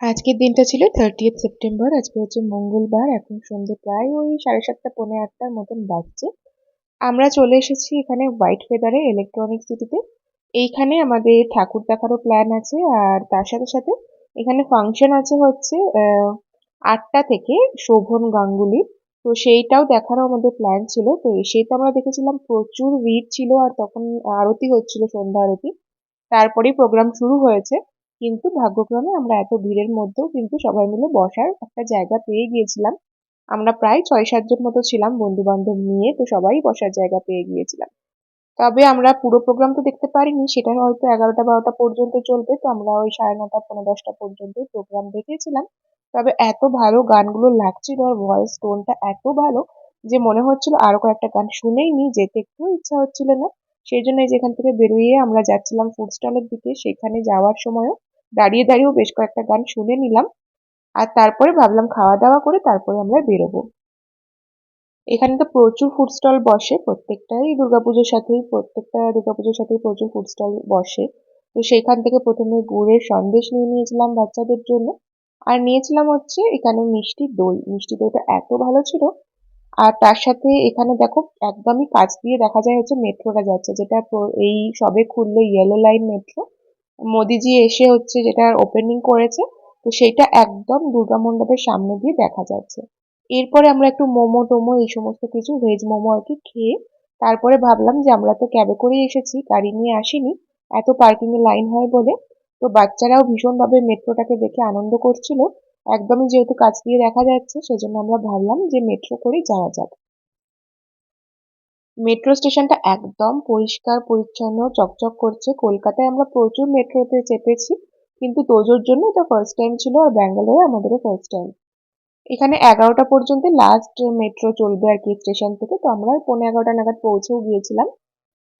আজকের দিনটা ছিল থার্টিয়েথ সেপ্টেম্বর আজকে হচ্ছে মঙ্গলবার, এখন সন্ধ্যে প্রায় ওই সাড়ে সাতটা, পৌনে আটটার মতন বাজছে। আমরা চলে এসেছি এখানে হোয়াইট ফেদারে ইলেকট্রনিক সিটিতে এইখানে আমাদের ঠাকুর দেখারও প্ল্যান আছে, আর তার সাথে সাথে এখানে ফাংশন আছে হচ্ছে আটটা থেকে শোভন গাঙ্গুলি। তো সেইটাও দেখারও আমাদের প্ল্যান ছিল। তো তো আমরা দেখেছিলাম প্রচুর ভিড় ছিল, আর তখন আরতি হচ্ছিল, সন্ধ্যা আরতি। তারপরেই প্রোগ্রাম শুরু হয়েছে। কিন্তু ভাগ্যক্রমে আমরা এত ভিড়ের মধ্যেও কিন্তু সবাই মিলে বসার একটা জায়গা পেয়ে গিয়েছিলাম। আমরা প্রায় ছয় সাতজন মতো ছিলাম বন্ধু বান্ধব নিয়ে, তো সবাই বসার জায়গা পেয়ে গিয়েছিলাম। তবে আমরা পুরো প্রোগ্রাম তো দেখতে পারিনি, সেটা হয়তো এগারোটা বারোটা পর্যন্ত চলবে, তো আমরা ওই সাড়ে নটা পনেরো দশটা পর্যন্ত প্রোগ্রাম দেখেছিলাম। তবে এত ভালো গানগুলো লাগছিল আর ভয়েস টোনটা এত ভালো যে মনে হচ্ছিল আরও কয়েকটা গান শুনেই নি, যেতে একটু ইচ্ছা হচ্ছিল না। সেই জন্য যেখান থেকে বেরিয়ে আমরা যাচ্ছিলাম ফুড স্টলের দিকে, সেখানে যাওয়ার সময়ও দাঁড়িয়ে দাঁড়িয়েও বেশ কয়েকটা গান শুনে নিলাম। আর তারপরে ভাবলাম খাওয়া দাওয়া করে তারপরে আমরা বেরোবো। এখানে তো প্রচুর ফুড স্টল বসে, প্রত্যেকটাই দুর্গাপুজোর সাথেই, প্রত্যেকটা দুর্গাপুজোর সাথেই প্রচুর ফুড স্টল বসে। তো সেখান থেকে প্রথমে গুড়ের সন্দেশ নিয়ে নিয়েছিলাম বাচ্চাদের জন্য। আর নিয়েছিলাম হচ্ছে এখানে মিষ্টি দই। মিষ্টি দইটা এত ভালো ছিল। আর তার সাথে এখানে দেখো একদমই কাছ দিয়ে দেখা যায় হচ্ছে মেট্রোটা যাচ্ছে, যেটা এই সবে খুললো ইয়েলো লাইন মেট্রো মোদিজি এসে হচ্ছে যেটা ওপেনিং করেছে, তো সেটা একদম দুর্গা মণ্ডপের সামনে দিয়ে দেখা যাচ্ছে। এরপরে আমরা একটু মোমো টোমো এই সমস্ত কিছু ভেজ মোমো আর কি খেয়ে তারপরে ভাবলাম যে আমরা তো ক্যাবে করেই এসেছি, গাড়ি নিয়ে আসিনি, এত পার্কিং এর লাইন হয় বলে। তো বাচ্চারাও ভীষণভাবে মেট্রোটাকে দেখে আনন্দ করছিল। একদমই যেহেতু কাছ দিয়ে দেখা যাচ্ছে, সেজন্য আমরা ভাবলাম যে মেট্রো করেই যাওয়া যাক। মেট্রো স্টেশনটা একদম পরিষ্কার, পরিচ্ছন্ন, চকচক করছে। কলকাতায় আমরা প্রচুর মেট্রোতে চেপেছি, কিন্তু তোজোর জন্য এটা ফার্স্ট টাইম ছিল আর ব্যাঙ্গালোরে আমাদেরও ফার্স্ট টাইম এখানে এগারোটা পর্যন্ত লাস্ট মেট্রো চলবে আর কি স্টেশন থেকে, তো আমরা ওই পৌনে এগারোটা নাগাদ পৌঁছেও গিয়েছিলাম।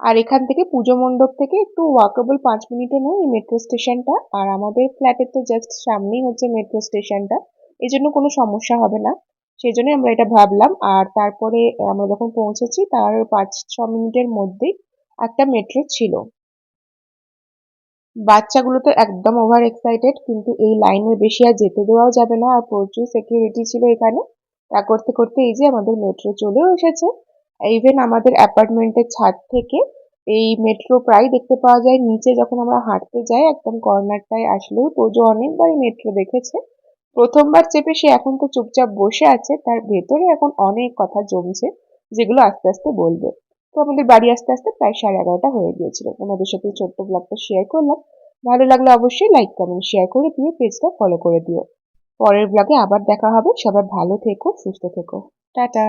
আর এখান থেকে পুজো মণ্ডপ থেকে একটু ওয়াকেবল পাঁচ মিনিটে নয় এই মেট্রো স্টেশনটা, আর আমাদের ফ্ল্যাটের তো জাস্ট সামনেই হচ্ছে মেট্রো স্টেশনটা এই জন্য কোনো সমস্যা হবে না। সেই জন্যই আমরা এটা ভাবলাম। আর তারপরে আমরা যখন পৌঁছেছি, তার পাঁচ, ছ মিনিটের মধ্যেই একটা মেট্রো ছিল। বাচ্চাগুলো তো একদম ওভার এক্সাইটেড কিন্তু এই লাইনে বেশি আর যেতে দেওয়াও যাবে না। আর প্রচুর সিকিউরিটি ছিল এখানে। তা করতে করতে এই যে আমাদের মেট্রো চলেও এসেছে। ইভেন আমাদের অ্যাপার্টমেন্টের ছাদ থেকে এই মেট্রো প্রায় দেখতে পাওয়া যায়। নিচে যখন আমরা হাঁটতে যাই, একদম কর্নারটায় আসলেও তোজো অনেকবারই মেট্রো দেখেছে। প্রথমবার চেপে সে এখন তো চুপচাপ বসে আছে, তার ভেতরে এখন অনেক কথা জমছে, যেগুলো আস্তে আস্তে বলবে। তো আমাদের বাড়ি আস্তে আস্তে প্রায় সাড়ে এগারোটা হয়ে গিয়েছিল। তোমাদের সাথে ছোট্ট ব্লগটা শেয়ার করলাম। ভালো লাগলে অবশ্যই লাইক কমেন্ট শেয়ার করে দিয়ে পেজটা ফলো করে দিও। পরের ব্লগে আবার দেখা হবে। সবাই ভালো থেকো, সুস্থ থেকো। টাটা!